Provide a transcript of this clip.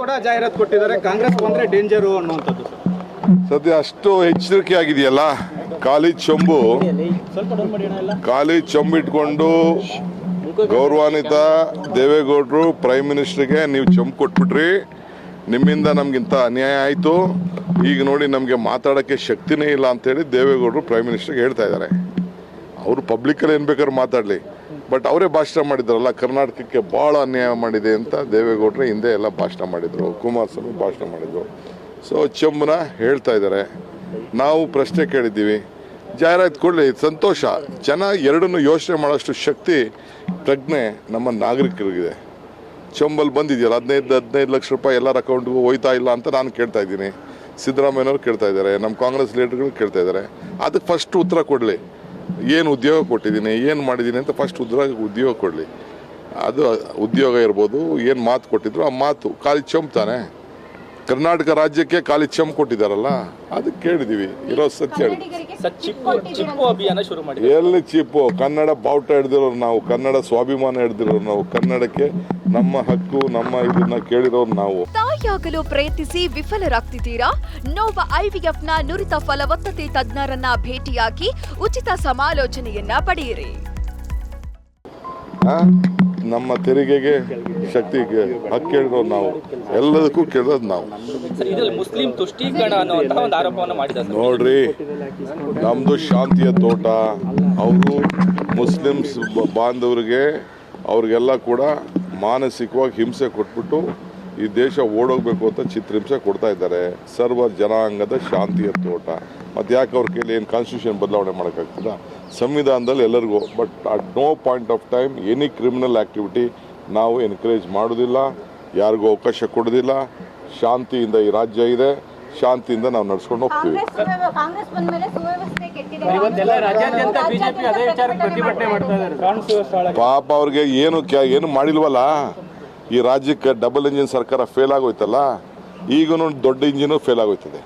ಕೂಡ ಜಾಹೀರಾತು ಕೊಟ್ಟಿದ್ದಾರೆ, ಕಾಂಗ್ರೆಸ್ ಬಂದ್ರೆ ಡೇಂಜರು ಅನ್ನುವಂಥದ್ದು ಸದ್ಯ ಅಷ್ಟು ಎಚ್ಚರಿಕೆ ಆಗಿದೆಯಲ್ಲ ಖಾಲಿ ಚೊಂಬು. ಖಾಲಿ ಚೊಂಬು ಇಟ್ಕೊಂಡು ಗೌರವಾನ್ವಿತ ದೇವೇಗೌಡರು ಪ್ರೈಮ್ ಮಿನಿಸ್ಟರ್ಗೆ ನೀವು ಚೊಂಬು ಕೊಟ್ಬಿಟ್ರಿ. ನಿಮ್ಮಿಂದ ನಮಗಿಂತ ಅನ್ಯಾಯ ಆಯಿತು. ಈಗ ನೋಡಿ ನಮಗೆ ಮಾತಾಡೋಕ್ಕೆ ಶಕ್ತಿನೇ ಇಲ್ಲ ಅಂತೇಳಿ ದೇವೇಗೌಡರು ಪ್ರೈಮ್ ಮಿನಿಸ್ಟರ್ಗೆ ಹೇಳ್ತಾ ಇದ್ದಾರೆ. ಅವರು ಪಬ್ಲಿಕ್ಕಲ್ಲಿ ಏನು ಬೇಕಾದ್ರೂ ಮಾತಾಡಲಿ. ಬಟ್ ಅವರೇ ಭಾಷಣ ಮಾಡಿದ್ರಲ್ಲ, ಕರ್ನಾಟಕಕ್ಕೆ ಭಾಳ ಅನ್ಯಾಯ ಮಾಡಿದೆ ಅಂತ ದೇವೇಗೌಡರು ಹಿಂದೆ ಎಲ್ಲ ಭಾಷಣ ಮಾಡಿದರು ಕುಮಾರಸ್ವಾಮಿ ಭಾಷಣ ಮಾಡಿದರು. ಸೊ ಚೆಮ್ಮನ ಹೇಳ್ತಾ ಇದ್ದಾರೆ. ನಾವು ಪ್ರಶ್ನೆ ಕೇಳಿದ್ದೀವಿ. ಜಾಹೀರಾತು ಕೊಡಲಿ ಸಂತೋಷ. ಜನ ಎರಡನ್ನು ಯೋಚನೆ ಮಾಡೋಷ್ಟು ಶಕ್ತಿ, ಪ್ರಜ್ಞೆ ನಮ್ಮ ನಾಗರಿಕರಿಗಿದೆ. ಚೊಂಬಲ್ ಬಂದಿದೆಯಲ್ಲ, ಹದಿನೈದು ಹದಿನೈದು ಲಕ್ಷ ರೂಪಾಯಿ ಎಲ್ಲರ ಅಕೌಂಟ್ಗೂ ಹೋಯ್ತಾ ಇಲ್ಲ ಅಂತ ನಾನು ಕೇಳ್ತಾ ಇದ್ದೀನಿ. ಸಿದ್ದರಾಮಯ್ಯನವರು ಕೇಳ್ತಾ ಇದ್ದಾರೆ, ನಮ್ಮ ಕಾಂಗ್ರೆಸ್ ಲೀಡರ್ಗಳು ಕೇಳ್ತಾ ಇದ್ದಾರೆ. ಅದಕ್ಕೆ ಫಸ್ಟ್ ಉತ್ತರ ಕೊಡಲಿ. ಏನು ಉದ್ಯೋಗ ಕೊಟ್ಟಿದ್ದೀನಿ ಏನು ಮಾಡಿದ್ದೀನಿ ಅಂತ ಫಸ್ಟ್ ಉದ್ಯೋಗ ಉದ್ಯೋಗ ಕೊಡಲಿ. ಅದು ಉದ್ಯೋಗ ಇರ್ಬೋದು ಏನು ಮಾತು ಕೊಟ್ಟಿದ್ರು ಆ ಮಾತು ಖಾಲಿ ಚಂಪ್ ತಾನೆ. ಕರ್ನಾಟಕ ರಾಜ್ಯಕ್ಕೆ ಖಾಲಿ ಚಂಪ್ ಕೊಟ್ಟಿದ್ದಾರಲ್ಲ ಅದಕ್ಕೆ ಕೇಳಿದೀವಿ ಇರೋ ಸತ್ಯ ಎಲ್ಲಿ ಚಿಪ್ಪು? ಕನ್ನಡ ಬಾವುಟ ಹಿಡ್ದಿರೋರು ನಾವು ಕನ್ನಡ ಸ್ವಾಭಿಮಾನ ಹಿಡ್ದಿರೋರು ನಾವು ಕನ್ನಡಕ್ಕೆ ನಮ್ಮ ಹಕ್ಕು ನಮ್ಮ ಇದನ್ನ ಕೇಳಿರೋರು ನಾವು. ತಾಯಿಯಾಗಲು ಪ್ರಯತ್ನಿಸಿ ವಿಫಲರಾಗ್ತಿದ್ದೀರಾ? ನೋವ ಐವಿಎಫ್ನ ನುರಿತ ಫಲವತ್ತತೆ ತಜ್ಞರನ್ನ ಭೇಟಿಯಾಗಿ ಉಚಿತ ಸಮಾಲೋಚನೆಯನ್ನ ಪಡೆಯಿರಿ. ಆ? ನಮ್ಮ ತೆರಿಗೆಗೆ ಶಕ್ತಿ ಹಕ್ಕು ಕೇಳಿರೋದು ನಾವು. ಎಲ್ಲದಕ್ಕೂ ಕೇಳೋದು ನಾವು. ಸರ್ ಇದರಲ್ಲಿ ಮುಸ್ಲಿಂ ತುಷ್ಟೀಕರಣ ಅನ್ನುವಂತಹ ಒಂದು ಆರೋಪವನ್ನು ಮಾಡಿದ್ದಾರೆ ಸರ್. ನೋಡ್ರಿ ನಮ್ಮದು ಶಾಂತಿಯ ತೋಟ ಅವರು ಮುಸ್ಲಿಮ್ಸ್ ಬಾಂಧವರಿಗೆ ಅವ್ರಿಗೆಲ್ಲ ಕೂಡ ಮಾನಸಿಕವಾಗಿ ಹಿಂಸೆ ಕೊಟ್ಬಿಟ್ಟು ಈ ದೇಶ ಓಡೋಗ್ಬೇಕು ಅಂತ ಚಿತ್ರಹಿಂಸೆ ಕೊಡ್ತಾ ಇದ್ದಾರೆ. ಸರ್ವ ಜನಾಂಗದ ಶಾಂತಿಯ ತೋಟ. ಮತ್ತು ಯಾಕೆ ಅವ್ರ ಕೈಲಿ ಏನು ಕಾನ್ಸ್ಟಿಟ್ಯೂಷನ್ ಬದಲಾವಣೆ ಮಾಡೋಕ್ಕಾಗ್ತದ ಸಂವಿಧಾನದಲ್ಲಿ ಎಲ್ಲರಿಗೂ but at no point of time any criminal activity ನಾವು ಎನ್ಕರೇಜ್ ಮಾಡೋದಿಲ್ಲ. ಯಾರಿಗೂ ಅವಕಾಶ ಕೊಡೋದಿಲ್ಲ. ಶಾಂತಿಯಿಂದ ಈ ರಾಜ್ಯ ಇದೆ. ಶಾಂತಿಯಿಂದ ನಾವು ನಡ್ಸ್ಕೊಂಡು ಹೋಗ್ತೀವಿ. ಕಾಂಗ್ರೆಸ್ ಸುವ್ಯವ- ಕಾಂಗ್ರೆಸ್ ಸುವ್ಯವಸ್ಥೆ ಕೆಟ್ಟಿದೆ. ಇವತ್ತೆಲ್ಲ ರಾಜ್ಯಾದ್ಯಂತ ಬಿಜೆಪಿ ಅದೇ ವಿಚಾರಕ್ಕೆ ಪ್ರತಿಭಟನೆ ಮಾಡ್ತಾ ಇದ್ದಾರೆ. ಪಾಪ ಅವ್ರಿಗೆ ಏನು ಕ್ಯಾ ಏನು ಮಾಡಿಲ್ವಲ್ಲ? ಈ ರಾಜ್ಯಕ್ಕೆ ಡಬಲ್ ಇಂಜಿನ್ ಸರ್ಕಾರ ಫೇಲ್ ಆಗೋಯ್ತಲ್ಲ ಈಗೂ ದೊಡ್ಡ ಇಂಜಿನು ಫೇಲ್ ಆಗೋಯ್ತದೆ.